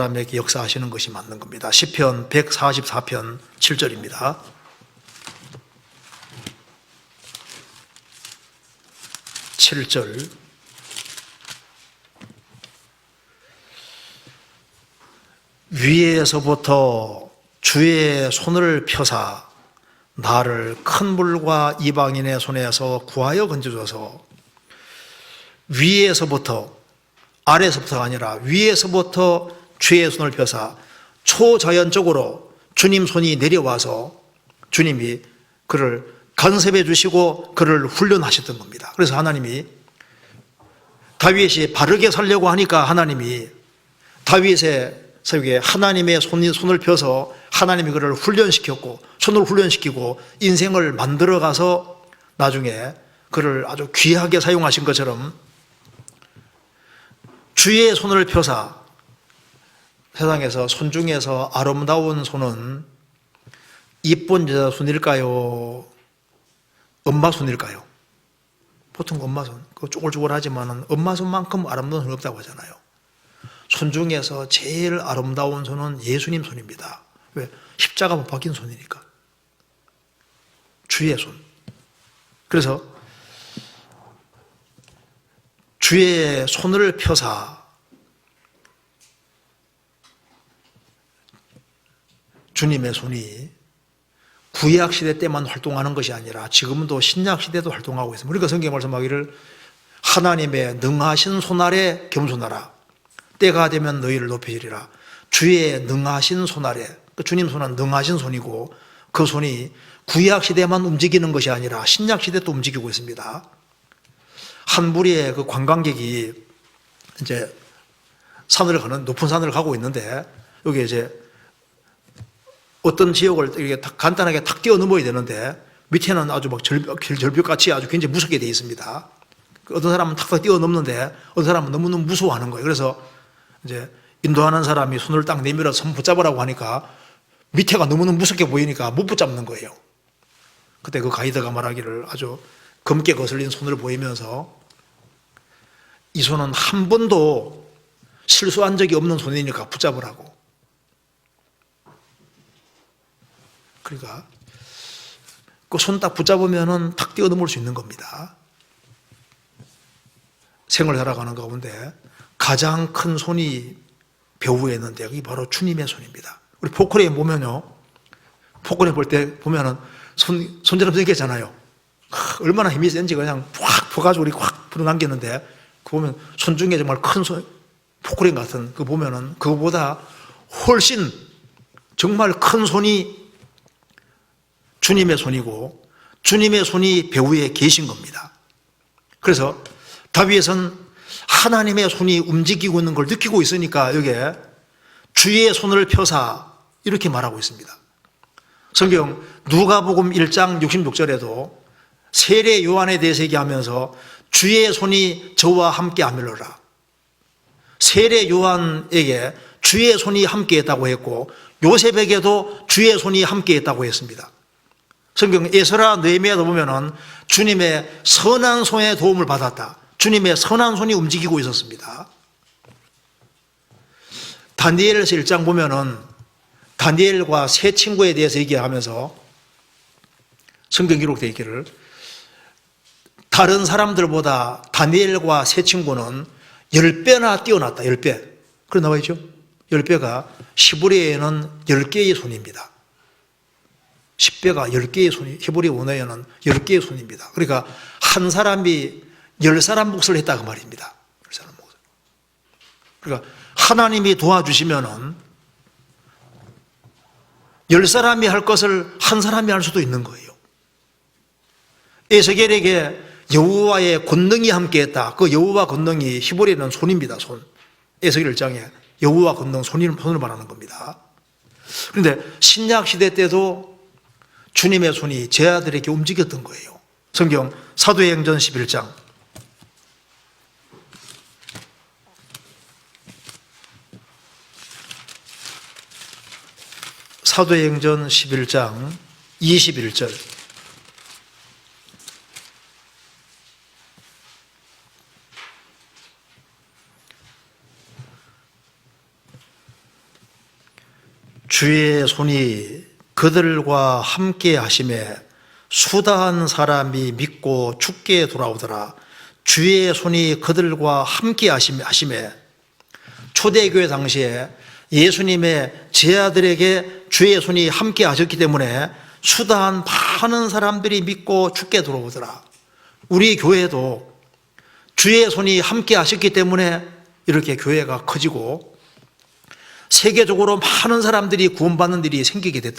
사람에게 역사하시는 것이 맞는 겁니다. 시편 144편 7절입니다. 칠절 위에서부터 주의 손을 펴사 나를 큰 물과 이방인의 손에서 구하여 건져줘서 위에서부터 아래에서부터가 아니라 위에서부터 주의 손을 펴사 초자연적으로 주님 손이 내려와서 주님이 그를 간섭해 주시고 그를 훈련하셨던 겁니다. 그래서 하나님이 다윗이 바르게 살려고 하니까 하나님이 다윗의 세계 하나님의 손이 손을 펴서 하나님이 그를 훈련시켰고 손을 훈련시키고 인생을 만들어 가서 나중에 그를 아주 귀하게 사용하신 것처럼 주의 손을 펴사 세상에서 손 중에서 아름다운 손은 이쁜 여자 손일까요? 엄마 손일까요? 보통 엄마 손, 그 쪼글쪼글하지만은 엄마 손만큼 아름다운 손 없다고 하잖아요. 손 중에서 제일 아름다운 손은 예수님 손입니다. 왜? 십자가 못 박힌 손이니까. 주의 손. 그래서 주의 손을 펴사 주님의 손이 구약 시대 때만 활동하는 것이 아니라 지금도 신약 시대도 활동하고 있습니다. 그러니까 성경 말씀하기를 하나님의 능하신 손 아래 겸손하라. 때가 되면 너희를 높이리라. 주의 능하신 손 아래. 그 주님 손은 능하신 손이고 그 손이 구약 시대만 움직이는 것이 아니라 신약 시대도 움직이고 있습니다. 한 무리의 그 관광객이 이제 산을 가는 높은 산을 가고 있는데 여기 이제 어떤 지역을 이렇게 탁 간단하게 탁 뛰어 넘어야 되는데 밑에는 아주 막 절벽, 절벽같이 아주 굉장히 무섭게 되어 있습니다. 어떤 사람은 탁탁 뛰어 넘는데 어떤 사람은 너무너무 무서워하는 거예요. 그래서 이제 인도하는 사람이 손을 딱 내밀어 손 붙잡으라고 하니까 밑에가 너무너무 무섭게 보이니까 못 붙잡는 거예요. 그때 그 가이드가 말하기를 아주 검게 거슬린 손을 보이면서 이 손은 한 번도 실수한 적이 없는 손이니까 붙잡으라고. 그러니까 그 손 딱 붙잡으면은 탁 뛰어 넘을 수 있는 겁니다. 생을 살아가는 가운데 가장 큰 손이 배후에 있는데 여기 바로 주님의 손입니다. 우리 포크레인 보면요. 포크레인 볼때 보면은 손, 손처럼 생겼잖아요. 얼마나 힘이 센지 그냥 확 퍼가지고 우리 확 불어남겼는데 그 보면 손 중에 정말 큰 손, 포크레인 같은 그 보면은 그거보다 훨씬 정말 큰 손이 주님의 손이고 주님의 손이 배후에 계신 겁니다. 그래서 다윗은 하나님의 손이 움직이고 있는 걸 느끼고 있으니까 여기에 주의 손을 펴사 이렇게 말하고 있습니다. 성경 누가복음 1장 66절에도 세례 요한에 대해서 얘기하면서 주의 손이 저와 함께 하밀러라. 세례 요한에게 주의 손이 함께 했다고 했고 요셉에게도 주의 손이 함께 했다고 했습니다. 성경 에스라 느헤미야도 보면은 주님의 선한 손의 도움을 받았다. 주님의 선한 손이 움직이고 있었습니다. 다니엘에서 1장 보면은 다니엘과 세 친구에 대해서 얘기하면서 성경 기록되어 있기를 다른 사람들보다 다니엘과 세 친구는 10배나 뛰어났다. 10배. 그래 나와 있죠? 10배가 시브리에는 10개의 손입니다. 10배가 10개의 손이, 히브리 원어에는 10개의 손입니다. 그러니까 한 사람이 10사람 몫을 했다고 말입니다. 10사람 몫을. 그러니까 하나님이 도와주시면은 10사람이 할 것을 한 사람이 할 수도 있는 거예요. 에스겔에게 여호와의 권능이 함께했다. 그 여호와 권능이 히브리는 손입니다. 손. 에스겔 1장에 여호와 권능 손을 말하는 겁니다. 그런데 신약 시대 때도 주님의 손이 제 아들에게 움직였던 거예요. 성경 사도행전 11장 사도행전 11장 21절 주의 손이 그들과 함께 하심에 수다한 사람이 믿고 죽게 돌아오더라. 주의 손이 그들과 함께 하심에, 초대교회 당시에 예수님의 제자들에게 주의 손이 함께 하셨기 때문에 수다한 많은 사람들이 믿고 죽게 돌아오더라. 우리 교회도 주의 손이 함께 하셨기 때문에 이렇게 교회가 커지고 세계적으로 많은 사람들이 구원받는 일이 생기게 됐던